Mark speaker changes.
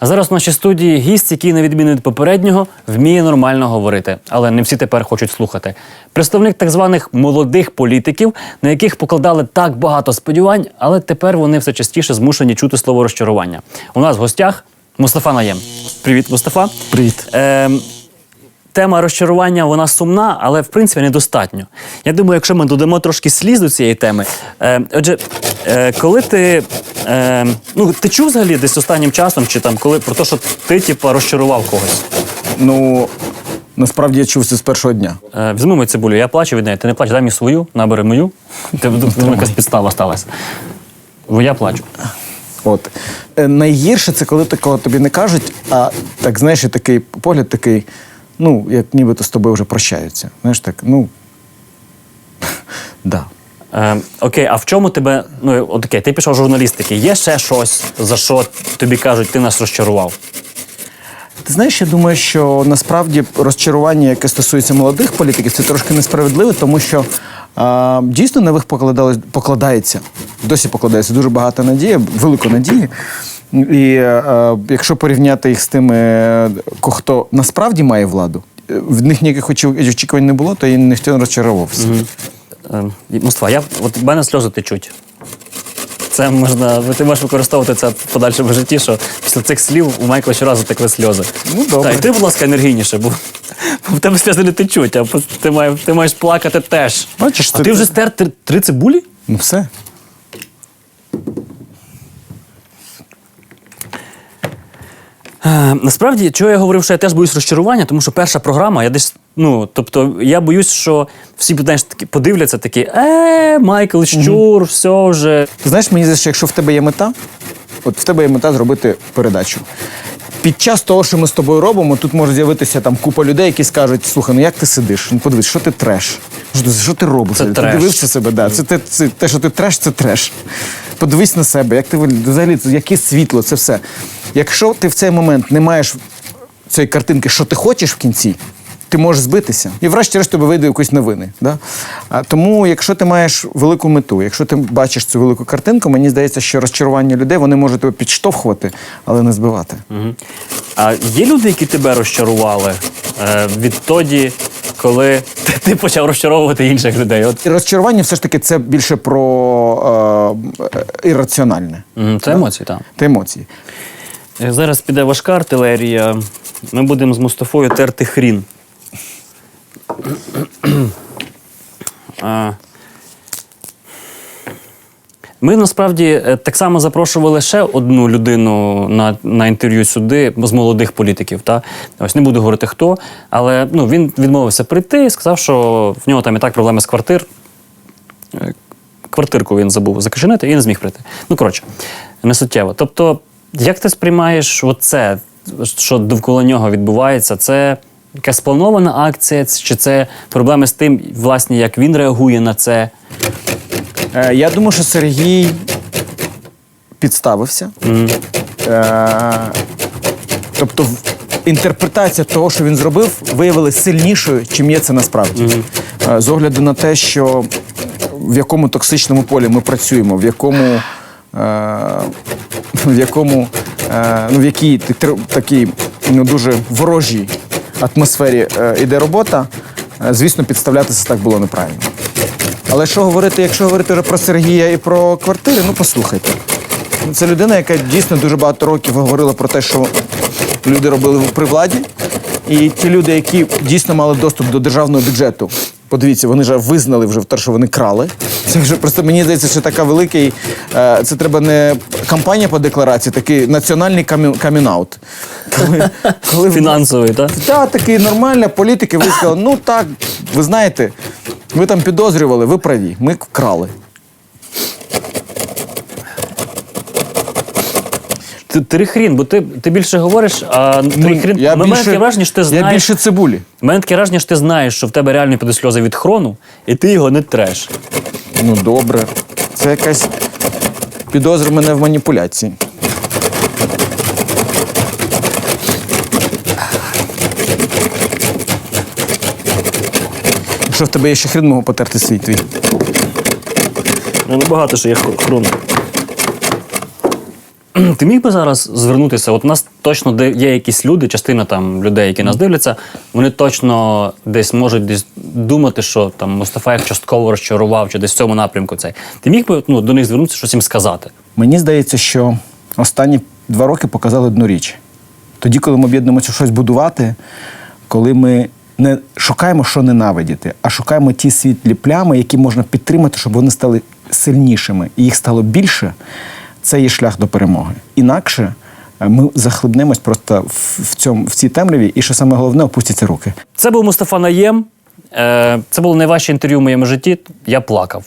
Speaker 1: А зараз в нашій студії гість, який, на відміну від попереднього, вміє нормально говорити, але не всі тепер хочуть слухати. Представник так званих молодих політиків, на яких покладали так багато сподівань, але тепер вони все частіше змушені чути слово розчарування. У нас в гостях Мустафа Наєм. Привіт, Мустафа.
Speaker 2: Привіт.
Speaker 1: Ем, Тема розчарування вона сумна, але в принципі недостатньо. Я думаю, якщо ми додамо трошки сліз до цієї теми. Е, отже, е, коли ти. Е, ну, ти чув взагалі десь останнім часом, чи там коли про те, що ти типу, розчарував когось?
Speaker 2: Ну насправді я чув це з першого дня.
Speaker 1: Е, візьми мою цибулю, я плачу від неї, ти не плач, дай мені свою, набери мою. Ти якась підстава сталася. Бо я плачу.
Speaker 2: От Е, найгірше це коли такого тобі не кажуть, а так знаєш, і такий погляд такий, ну, як нібито з тобою вже прощаються. Знаєш, так, ну. да.
Speaker 1: Е, окей, а в чому тебе. Ну, от окей, ти пішов журналістики. Є ще щось, за що тобі кажуть, ти нас розчарував?
Speaker 2: Ти знаєш, я думаю, що насправді розчарування, яке стосується молодих політиків, це трошки несправедливо, тому що а, дійсно на них покладали, покладається, досі покладається дуже багато надії, велико надії. І е, якщо порівняти їх з тими, е, хто насправді має владу, е, в них ніяких очікувань не було, то і ніхто не розчаровувався.
Speaker 1: Е, Муства, я от в мене сльози течуть. Це можна, ти можеш використовувати це в подальшому житті, що після цих слів у Майкла щоразу текли сльози.
Speaker 2: Ну, добре.
Speaker 1: Так, і ти, будь ласка, енергійніше, бо, бо в тебе сльози не течуть, а ти, маєш, ти маєш плакати теж.
Speaker 2: Бачиш,
Speaker 1: а
Speaker 2: це-
Speaker 1: ти вже стер три, три цибулі?
Speaker 2: Ну все.
Speaker 1: Е, Насправді, чого я говорив, що я теж боюсь розчарування, тому що перша програма, я десь. Ну, тобто, я боюсь, що всі знаєш, такі подивляться такі, е, Майкл Щур, все вже.
Speaker 2: Ти знаєш, мені здається, що якщо в тебе є мета, от в тебе є мета зробити передачу. Під час того, що ми з тобою робимо, тут може з'явитися там купа людей, які скажуть: слухай, ну як ти сидиш? Ну подивись, що ти треш? Що ти, що ти робиш?
Speaker 1: Це
Speaker 2: ти
Speaker 1: треш.
Speaker 2: дивився себе, да. це, те, це те, що ти треш, це треш. Подивись на себе, як ти взагалі, яке світло, це все. Якщо ти в цей момент не маєш цієї картинки, що ти хочеш в кінці, ти можеш збитися. І врешті-решт тобі вийде якісь новини. Да? А, тому, якщо ти маєш велику мету, якщо ти бачиш цю велику картинку, мені здається, що розчарування людей вони можуть тебе підштовхувати, але не збивати.
Speaker 1: Мгм. А є люди, які тебе розчарували е, відтоді, коли ти, ти почав розчаровувати інших людей? От
Speaker 2: І розчарування все ж таки це більше про е, е, ірраціональне.
Speaker 1: це емоції, так.
Speaker 2: Це емоції.
Speaker 1: Е, Зараз піде важка артилерія. Ми будемо з Мустафою терти хрін. Ми насправді е, так само запрошували ще одну людину на, на інтерв'ю сюди з молодих політиків. Та? Ось не буду говорити хто, але ну, він відмовився прийти, і сказав, що в нього там і так проблеми з квартир. Е, Квартирку він забув закишенити і не зміг прийти. Ну, коротше, не суттєво. Тобто, як ти сприймаєш оце, що довкола нього відбувається? Це якась спланована акція, чи це проблеми з тим, власне, як він реагує на це?
Speaker 2: Е, я думаю, що Сергій підставився. Е, тобто, інтерпретація того, що він зробив, виявилася сильнішою, чим є це насправді. Е, з огляду на те, що в якому токсичному полі ми працюємо, в якому. Е, в якому е, ну, в якій такій ну, дуже ворожій атмосфері е, іде робота, е, звісно, підставлятися так було неправильно. Але що говорити, якщо говорити вже про Сергія і про квартири, ну послухайте. Ну, Це людина, яка дійсно дуже багато років говорила про те, що люди робили при владі. І ті люди, які дійсно мали доступ до державного бюджету, подивіться, вони вже визнали вже те, що вони крали. Це вже просто мені здається, що така великий. е, Це треба не кампанія по декларації, такий національний камі- камінаут. Коли, коли
Speaker 1: Фінансовий, так?
Speaker 2: та такі нормальні політики ви сказали, ну так, ви знаєте, ви там підозрювали, ви праві, ми вкрали.
Speaker 1: Ти, ти хрін, бо ти, ти більше говориш, а ти хрін.
Speaker 2: Ну, я
Speaker 1: мене
Speaker 2: більше,
Speaker 1: таке враження, що ти
Speaker 2: я
Speaker 1: знаєш.
Speaker 2: більше цибулі.
Speaker 1: Мене таке враження, що ти знаєш, що в тебе реально піде сльози від хрону, і ти його не треш.
Speaker 2: Ну добре. Це якась підозра мене в маніпуляції. Якщо в тебе є ще хрін, можу потерти свій твій.
Speaker 1: Ну, багато що є хр- хрону. Ти міг би зараз звернутися? От у нас точно є якісь люди, частина там людей, які нас дивляться, вони точно десь можуть десь думати, що там Мустафа їх частково розчарував чи десь в цьому напрямку цей. Ти міг би ну, до них звернутися, щось їм сказати?
Speaker 2: Мені здається, що останні два роки показали одну річ. Тоді, коли ми об'єднуємося щось будувати, коли ми не шукаємо, що ненавидіти, а шукаємо ті світлі плями, які можна підтримати, щоб вони стали сильнішими і їх стало більше, це є шлях до перемоги. Інакше е, ми захлибнемось просто в, цьому, в цій темряві, і що саме головне, опустяться руки.
Speaker 1: Це був Мустафа Наєм. Е, Це було найважче інтерв'ю в моєму житті. Я плакав.